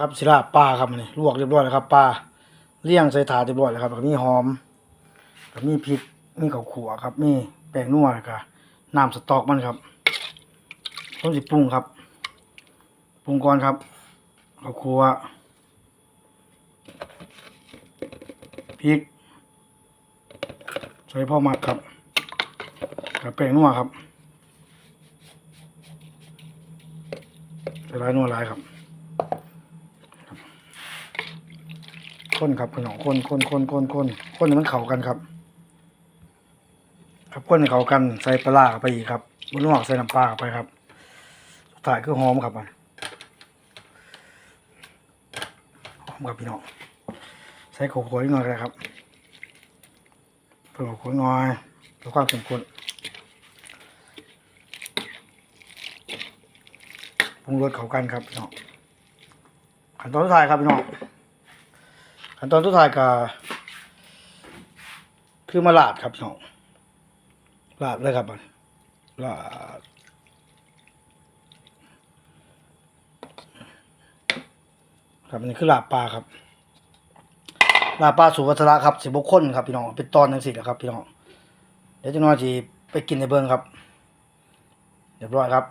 ครับศิลาปลาครับนี่ลวกเรียบร้อยแล้วครับปลาเลี่ยงใส่ถาดเรียบร้อยแล้วครับแล้วก็มีหอมแล้วมีพริกมีข้าวขัวครับมีแป้งนัวแล้วก็น้ำสต๊อกมันครับต้มสิปรุงครับปรุงก่อนครับข้าวขัวพริกใส่พ่อมักครับกับแป้งนัวครับใส่ลายนัวหลายครับ คนครับพี่น้องคนคนคนคนคนคนให้มันเข้ากันครับ ครับคนให้เข้ากันใส่ปลาเข้าไปอีกครับบนนอกใส่น้ำปลาเข้าไปครับสุดท้ายคือหอมครับมันหอมครับพี่น้องใส่ข้าวโพดนิดหน่อยก็ได้ครับเพิ่มข้าวโพดหน่อยเพื่อความเข้มข้นปรุงรสเข้ากันครับพี่น้องขั้นตอนสุดท้ายครับพี่น้อง ขั้นตอนสุดท้ายก็คือมาลาดครับพี่น้องลาดเลยครับบันลาดครับอันนี้คือลาบปลาครับลาบปลาสุวัฒระครับสิบกคนครับพี่น้องเป็นตอนทั้งสี่แหละครับพี่น้องเดี๋ยวจะน้อยจีไปกินในเบิ้งครับเรียบร้อยครับ